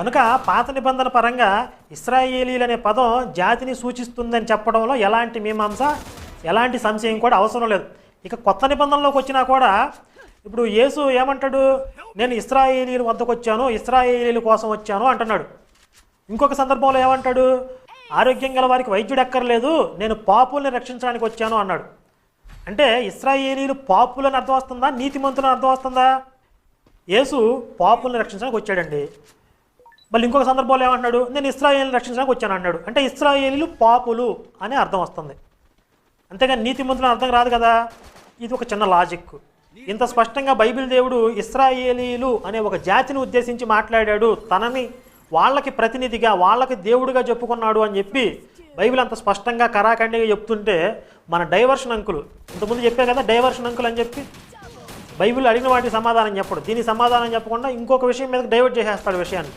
కనుక పాత నిబంధన పరంగా ఇస్రాయేలీలు అనే పదం జాతిని సూచిస్తుందని చెప్పడంలో ఎలాంటి మీమాంస ఎలాంటి సంశయం కూడా అవసరం లేదు. ఇక కొత్త నిబంధనలోకి వచ్చినా కూడా ఇప్పుడు యేసు ఏమంటాడు? నేను ఇస్రాయేలీల వద్దకు వచ్చాను ఇస్రాయేలీల కోసం వచ్చాను అంటున్నాడు. ఇంకొక సందర్భంలో ఏమంటాడు? ఆరోగ్యం గల వారికి వైద్యుడు ఎక్కర్లేదు నేను పాపుల్ని రక్షించడానికి వచ్చాను అన్నాడు. అంటే ఇస్రాయేలీలు పాపులని అర్థం వస్తుందా? నీతిమంతులని అర్థం వస్తుందా? యేసు పాపుల్ని రక్షించడానికి వచ్చాడండి. మళ్ళీ ఇంకొక సందర్భంలో ఏమంటున్నాడు? నేను ఇస్రాయేల్ని రక్షించడానికి వచ్చాను అన్నాడు. అంటే ఇస్రాయేలీలు పాపులు అనే అర్థం వస్తుంది. అంతేగాని నీతిమంతులు అర్థం రాదు కదా? ఇది ఒక చిన్న లాజిక్ ఇంత స్పష్టంగా బైబిల్ దేవుడు ఇస్రాయేలీలు అనే ఒక జాతిని ఉద్దేశించి మాట్లాడాడు. తనని వాళ్ళకి ప్రతినిధిగా వాళ్ళకి దేవుడిగా చెప్పుకున్నాడు అని చెప్పి బైబిల్ అంత స్పష్టంగా కరాఖండిగా చెప్తుంటే మన డైవర్షన్ అంకులు ఇంతకుముందు చెప్పే కదా డైవర్షన్ అంకుల్ అని చెప్పి బైబిల్ అడిగిన వాటికి సమాధానం చెప్పడు. దీనికి సమాధానం చెప్పకుండా ఇంకొక విషయం మీద డైవర్ట్ చేసేస్తాడు విషయాన్ని.